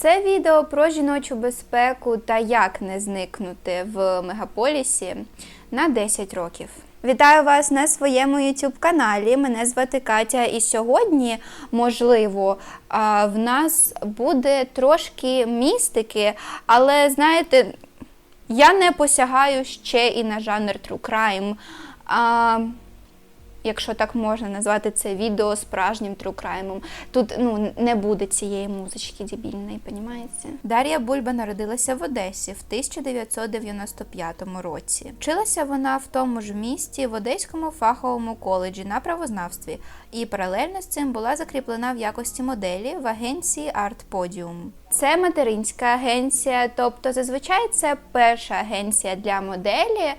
Це відео про жіночу безпеку та як не зникнути в мегаполісі на 10 років. Вітаю вас на своєму YouTube каналі. Мене звати Катя, і сьогодні, можливо, в нас буде трошки містики, але знаєте, я не посягаю ще і на жанр True Crime. Якщо так можна назвати це відео справжнім трукраймом. Тут ну не буде цієї музички дебільної, понімаєте? Дар'я Бульба народилася в Одесі в 1995 році. Вчилася вона в тому ж місті в Одеському фаховому коледжі на правознавстві, і паралельно з цим була закріплена в якості моделі в агенції Art Podium. Це материнська агенція, тобто зазвичай це перша агенція для моделі,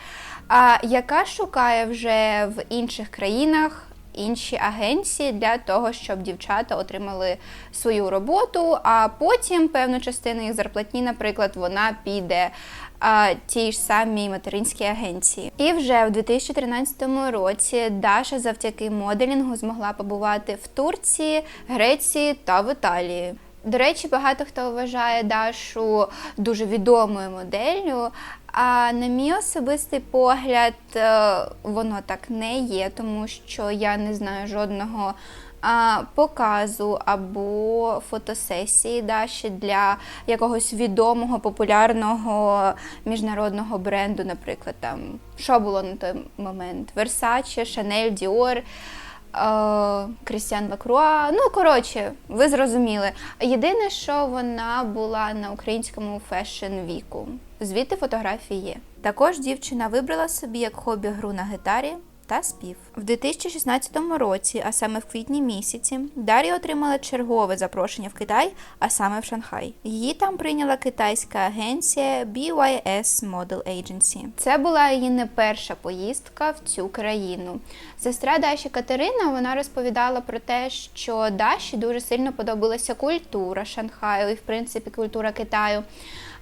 а яка шукає вже в інших країнах інші агенції для того, щоб дівчата отримали свою роботу, а потім певну частину їх зарплатні, наприклад, вона піде а, тій ж самій материнській агенції. І вже в 2013 році Даша завдяки моделінгу змогла побувати в Турції, Греції та в Італії. До речі, багато хто вважає Дашу дуже відомою моделлю. А на мій особистий погляд, е, воно так не є, тому що я не знаю жодного показу або фотосесії Даші для якогось відомого, популярного міжнародного бренду, наприклад, там що було на той момент? Versace, Chanel, Dior. Крістіан Лакруа. Ну, коротше, ви зрозуміли. Єдине, що вона була на українському фешн віку. Звідти фотографії є. Також дівчина вибрала собі як хобі гру на гітарі та спів. В 2016 році, а саме в квітні місяці, Дар'я отримала чергове запрошення в Китай, а саме в Шанхай. Її там прийняла китайська агенція BYS Model Agency. Це була її не перша поїздка в цю країну. Сестра Даші Катерина вона розповідала про те, що Даші дуже сильно подобалася культура Шанхаю і, в принципі, культура Китаю.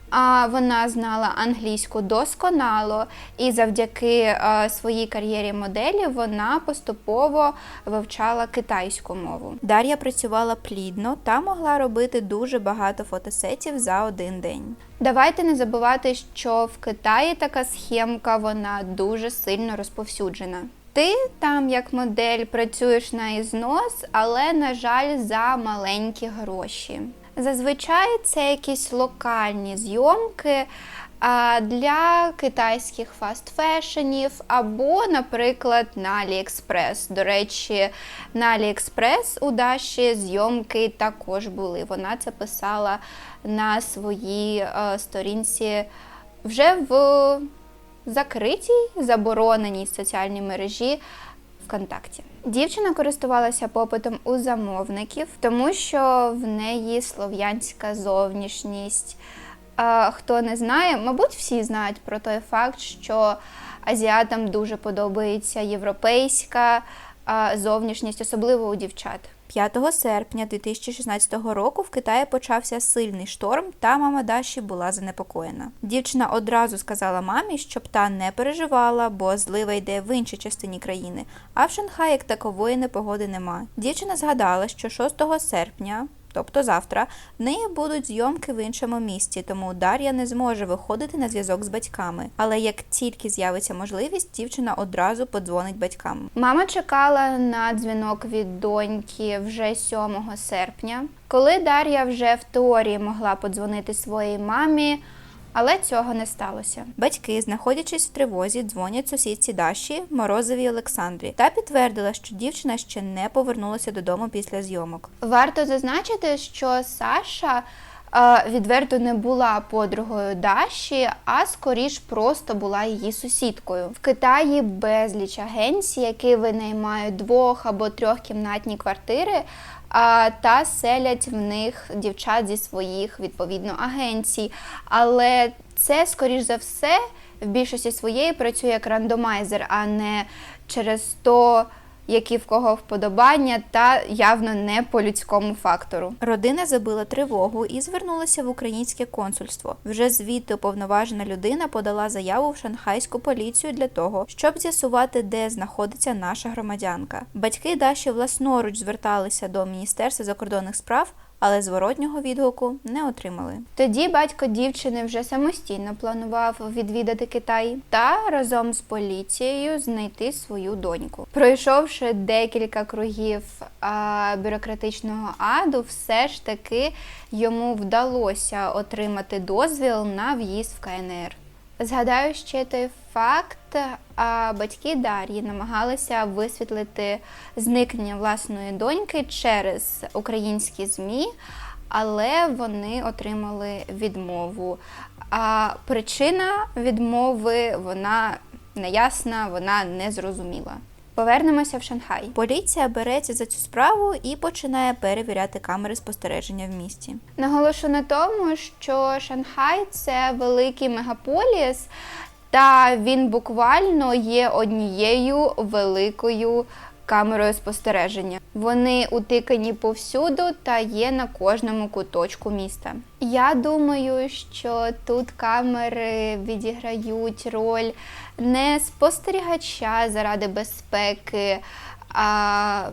А вона знала англійську досконало, і завдяки е, своїй кар'єрі моделі вона поступово вивчала китайську мову. Дар'я працювала плідно та могла робити дуже багато фотосетів за один день. Давайте не забувати, що в Китаї така схемка вона дуже сильно розповсюджена. Ти там як модель працюєш на ізнос, але на жаль, за маленькі гроші. Зазвичай це якісь локальні зйомки для китайських фаст-фешенів або, наприклад, на AliExpress. До речі, на AliExpress у Даші зйомки також були. Вона це писала на своїй сторінці вже в закритій, забороненій соціальній мережі ВКонтакті. Дівчина користувалася попитом у замовників, тому що в неї слов'янська зовнішність. Хто не знає, мабуть, всі знають про той факт, що азіатам дуже подобається європейська зовнішність, особливо у дівчат. 5 серпня 2016 року в Китаї почався сильний шторм, та мама Даші була занепокоєна. Дівчина одразу сказала мамі, щоб та не переживала, бо злива йде в іншій частині країни, а в Шанхаї як такової непогоди нема. Дівчина згадала, що 6 серпня. Тобто завтра в неї будуть зйомки в іншому місті, тому Дар'я не зможе виходити на зв'язок з батьками. Але як тільки з'явиться можливість, дівчина одразу подзвонить батькам. Мама чекала на дзвінок від доньки вже 7 серпня, коли Дар'я вже в теорії могла подзвонити своїй мамі. Але цього не сталося. Батьки, знаходячись в тривозі, дзвонять сусідці Даші Морозовій Олександрі та підтвердила, що дівчина ще не повернулася додому після зйомок. Варто зазначити, що Саша е, відверто не була подругою Даші, а скоріш просто була її сусідкою. В Китаї безліч агенцій, які винаймають двох або трьохкімнатні квартири. Та селять в них дівчат зі своїх відповідно агенцій. Але це, скоріш за все, в більшості своєї працює як рандомайзер, а не через то, які в кого вподобання, та явно не по людському фактору. Родина забила тривогу і звернулася в українське консульство. Вже звідти уповноважена людина подала заяву в шанхайську поліцію для того, щоб з'ясувати, де знаходиться наша громадянка. Батьки Даші власноруч зверталися до Міністерства закордонних справ. Але зворотнього відгуку не отримали. Тоді батько дівчини вже самостійно планував відвідати Китай та разом з поліцією знайти свою доньку. Пройшовши декілька кругів а, бюрократичного аду, все ж таки йому вдалося отримати дозвіл на в'їзд в КНР. Згадаю ще той факт, а батьки Дар'ї намагалися висвітлити зникнення власної доньки через українські ЗМІ, але вони отримали відмову. А причина відмови вона неясна, вона незрозуміла. Повернемося в Шанхай. Поліція береться за цю справу і починає перевіряти камери спостереження в місті. Наголошу на тому, що Шанхай це великий мегаполіс, та він буквально є однією великою камерою спостереження. Вони утикані повсюду та є на кожному куточку міста. Я думаю, що тут камери відіграють роль не спостерігача заради безпеки, а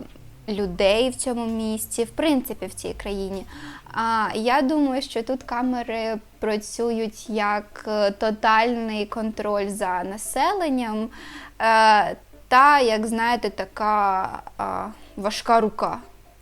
людей в цьому місті, в принципі, в цій країні. А я думаю, що тут камери працюють як е, тотальний контроль за населенням, е, та, як знаєте, така а, важка рука.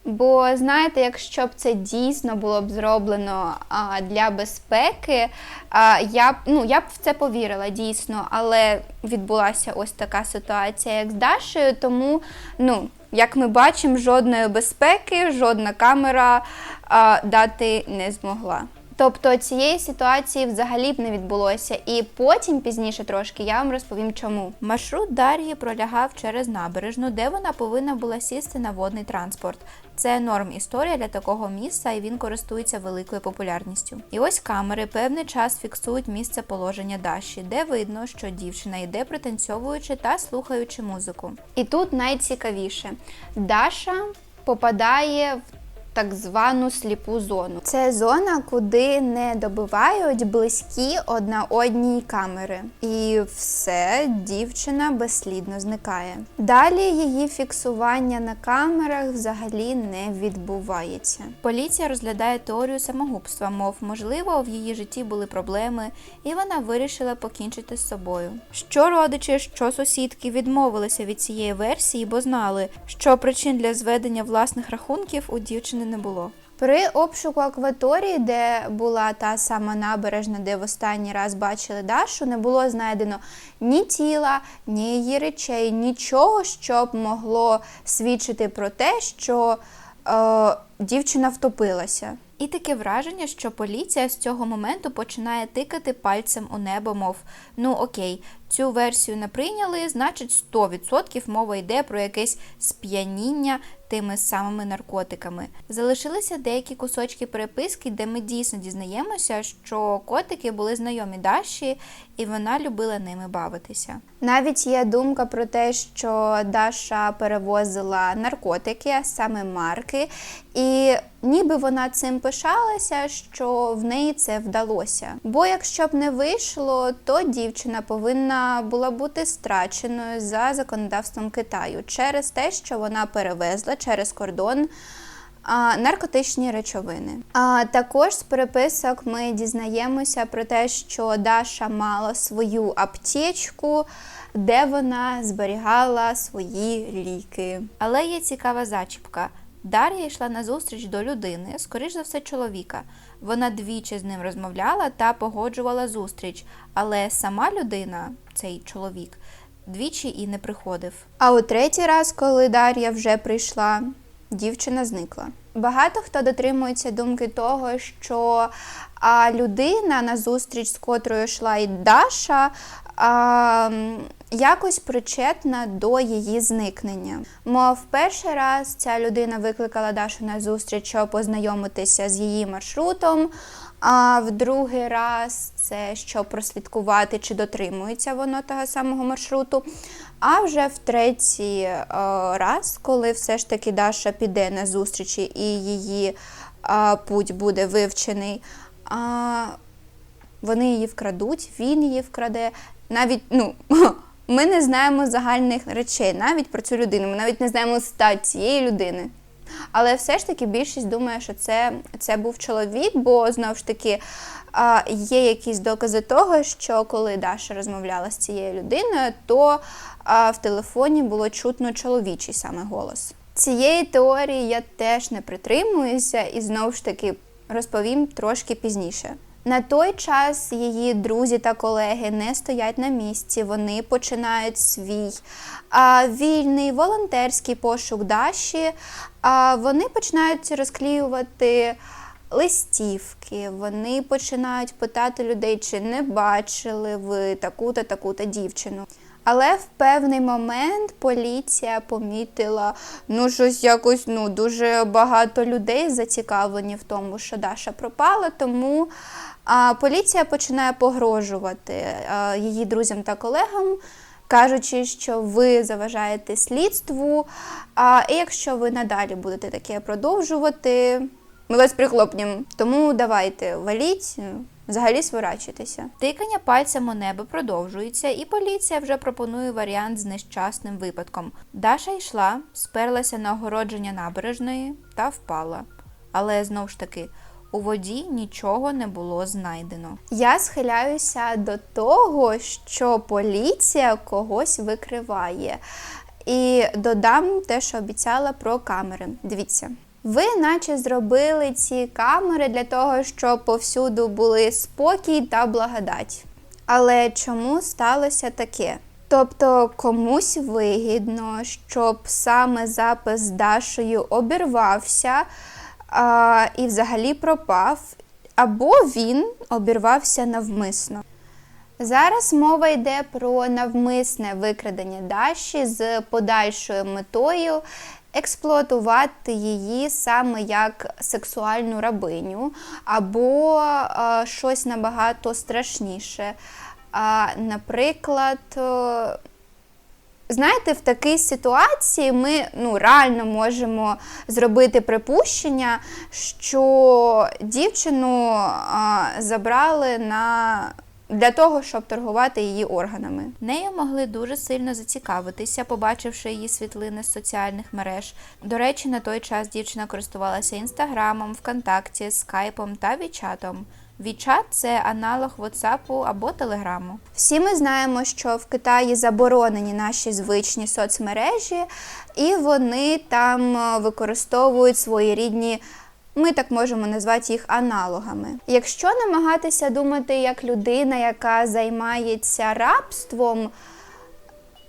Бо знаєте, якщо б це дійсно було б зроблено а, для безпеки, а, я б ну я б в це повірила дійсно, але відбулася ось така ситуація, як з Дашею. Тому, ну як ми бачимо, жодної безпеки, жодна камера а, дати не змогла. Тобто цієї ситуації взагалі б не відбулося, і потім пізніше трошки я вам розповім, чому маршрут Дар'ї пролягав через набережну, де вона повинна була сісти на водний транспорт. Це норм історія для такого місця, і він користується великою популярністю. І ось камери певний час фіксують місце положення Даші, де видно, що дівчина йде пританцьовуючи та слухаючи музику. І тут найцікавіше: Даша попадає в так звану сліпу зону. Це зона, куди не добивають близькі одна одній камери. І все, дівчина безслідно зникає. Далі її фіксування на камерах взагалі не відбувається. Поліція розглядає теорію самогубства, мов можливо, в її житті були проблеми, і вона вирішила покінчити з собою. Що родичі, що сусідки відмовилися від цієї версії, бо знали, що причин для зведення власних рахунків у дівчини не було. При обшуку акваторії, де була та сама набережна, де в останній раз бачили Дашу, не було знайдено ні тіла, ні її речей, нічого, що б могло свідчити про те, що е, дівчина втопилася. І таке враження, що поліція з цього моменту починає тикати пальцем у небо, мов ну окей, цю версію не прийняли, значить 100% мова йде про якесь сп'яніння тими самими наркотиками. Залишилися деякі кусочки переписки, де ми дійсно дізнаємося, що котики були знайомі Даші, і вона любила ними бавитися. Навіть є думка про те, що Даша перевозила наркотики, а саме марки, і ніби вона цим пишалася, що в неї це вдалося. Бо якщо б не вийшло, то дівчина повинна була бути страченою за законодавством Китаю через те, що вона перевезла через кордон. Наркотичні речовини. А також з переписок ми дізнаємося про те, що Даша мала свою аптечку, де вона зберігала свої ліки. Але є цікава зачіпка. Дар'я йшла на зустріч до людини, скоріш за все, чоловіка. Вона двічі з ним розмовляла та погоджувала зустріч, але сама людина, цей чоловік, двічі і не приходив. А у третій раз, коли Дар'я вже прийшла, дівчина зникла. Багато хто дотримується думки того, що а, людина на зустріч, з котрою йшла і Даша, а, якось причетна до її зникнення. Мов перший раз ця людина викликала Дашу на зустріч, щоб познайомитися з її маршрутом. А в другий раз це щоб прослідкувати, чи дотримується воно того самого маршруту. А вже в третій е, раз, коли все ж таки Даша піде на зустрічі і її е, путь буде вивчений, вони її вкрадуть, він її вкраде. Навіть ну, ми не знаємо загальних речей навіть про цю людину. Ми навіть не знаємо стать цієї людини. Але все ж таки більшість думає, що це, це був чоловік, бо знову ж таки є якісь докази того, що коли Даша розмовляла з цією людиною, то в телефоні було чутно чоловічий саме голос. Цієї теорії я теж не притримуюся і знову ж таки розповім трошки пізніше. На той час її друзі та колеги не стоять на місці, вони починають свій а, вільний волонтерський пошук Даші. А, вони починають розклеювати листівки, вони починають питати людей, чи не бачили ви таку-то, таку-то дівчину. Але в певний момент поліція помітила, ну щось якось ну дуже багато людей зацікавлені в тому, що Даша пропала. Тому а, поліція починає погрожувати її друзям та колегам, кажучи, що ви заважаєте слідству. А якщо ви надалі будете таке продовжувати, ми вас прихлопнемо. Тому давайте валіть. Взагалі сворачуйтеся. Тикання пальцем у небо продовжується, і поліція вже пропонує варіант з нещасним випадком. Даша йшла, сперлася на огородження набережної та впала. Але знов ж таки, у воді нічого не було знайдено. Я схиляюся до того, що поліція когось викриває. І додам те, що обіцяла про камери. Дивіться. Ви наче зробили ці камери для того, щоб повсюду були спокій та благодать. Але чому сталося таке? Тобто комусь вигідно, щоб саме запис з Дашею обірвався а, і взагалі пропав, або він обірвався навмисно. Зараз мова йде про навмисне викрадення Даші з подальшою метою експлуатувати її саме як сексуальну рабиню, або е, щось набагато страшніше. А, наприклад, е, знаєте, в такій ситуації ми ну, реально можемо зробити припущення, що дівчину а, забрали на для того, щоб торгувати її органами. Нею могли дуже сильно зацікавитися, побачивши її світлини з соціальних мереж. До речі, на той час дівчина користувалася інстаграмом, ВКонтакті, скайпом та Вічатом. Вічат це аналог WhatsApp або Телеграму. Всі ми знаємо, що в Китаї заборонені наші звичні соцмережі, і вони там е, використовують свої рідні ми так можемо назвати їх аналогами. Якщо намагатися думати як людина, яка займається рабством,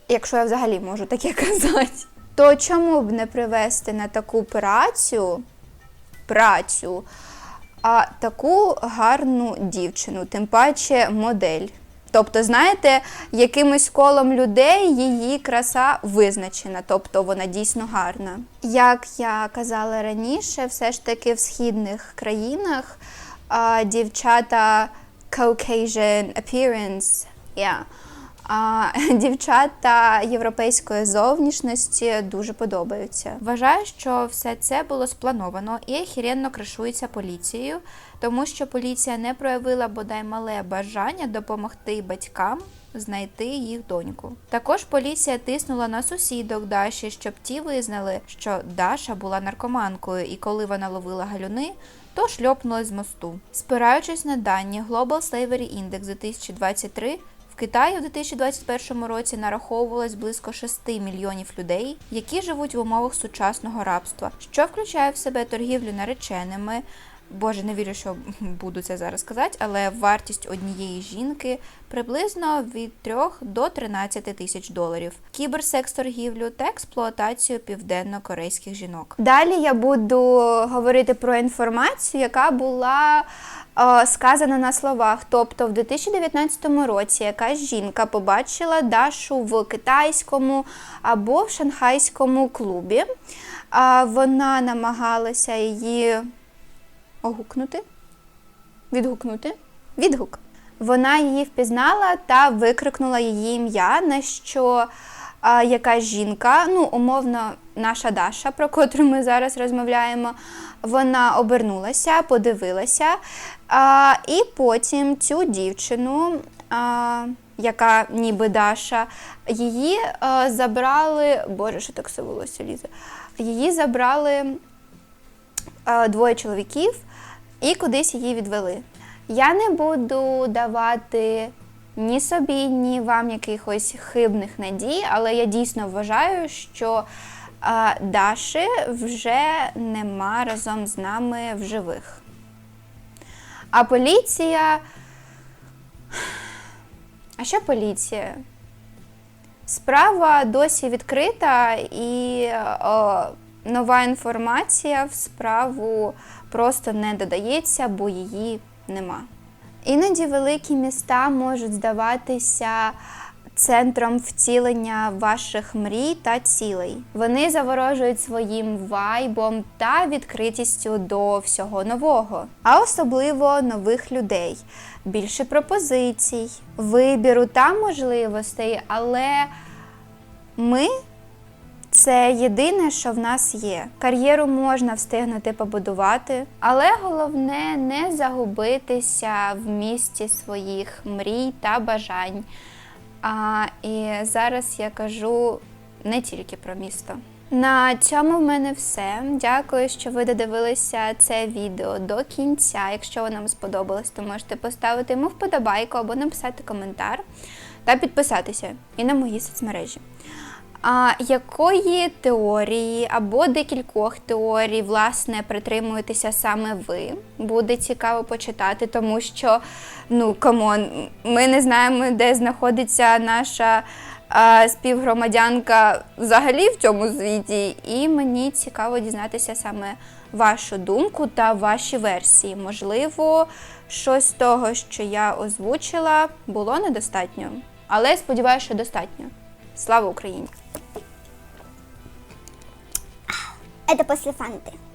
якщо я взагалі можу таке казати, то чому б не привести на таку працю, працю, а таку гарну дівчину, тим паче модель. Тобто, знаєте, якимось колом людей її краса визначена, тобто вона дійсно гарна. Як я казала раніше, все ж таки в східних країнах а, дівчата Caucasian appearance, yeah, а дівчата європейської зовнішності дуже подобаються. Вважаю, що все це було сплановано і охеренно кришується поліцією, тому що поліція не проявила бодай мале бажання допомогти батькам знайти їх доньку. Також поліція тиснула на сусідок Даші, щоб ті визнали, що Даша була наркоманкою, і коли вона ловила галюни, то шльопнулась з мосту. Спираючись на дані Global Slavery Index 2023, в Китаї у 2021 році нараховувалось близько 6 мільйонів людей, які живуть в умовах сучасного рабства, що включає в себе торгівлю нареченими. Боже, не вірю, що буду це зараз казати, але вартість однієї жінки приблизно від 3 до 13 тисяч доларів, кіберсекс-торгівлю та експлуатацію південно-корейських жінок. Далі я буду говорити про інформацію, яка була е, сказана на словах. Тобто, в 2019 році якась жінка побачила Дашу в китайському або в шанхайському клубі. Вона намагалася її огукнути, відгукнути, відгук. Вона її впізнала та викрикнула її ім'я, на що а, якась жінка, ну, умовно, наша Даша, про котру ми зараз розмовляємо, вона обернулася, подивилася, а, і потім цю дівчину, а, яка ніби Даша, її а, забрали, боже, що так все волосся лізе, її забрали е, двоє чоловіків і кудись її відвели. Я не буду давати ні собі, ні вам якихось хибних надій, але я дійсно вважаю, що Даші вже нема разом з нами в живих. А поліція. А що поліція? Справа досі відкрита, і о, нова інформація в справу просто не додається, бо її нема. Іноді великі міста можуть здаватися центром втілення ваших мрій та цілей. Вони заворожують своїм вайбом та відкритістю до всього нового, а особливо нових людей, більше пропозицій, вибіру та можливостей, але ми це єдине, що в нас є. Кар'єру можна встигнути побудувати, але головне не загубитися в місті своїх мрій та бажань. А, і зараз я кажу не тільки про місто. На цьому в мене все. Дякую, що ви додивилися це відео до кінця. Якщо воно вам сподобалось, то можете поставити йому вподобайку або написати коментар та підписатися і на мої соцмережі. А якої теорії або декількох теорій, власне, притримуєтеся саме ви? Буде цікаво почитати, тому що, ну, камон, ми не знаємо, де знаходиться наша а, співгромадянка взагалі в цьому світі, і мені цікаво дізнатися саме вашу думку та ваші версії. Можливо, щось з того, що я озвучила, було недостатньо, але сподіваюся, що достатньо. Слава Україні! Это после фанты.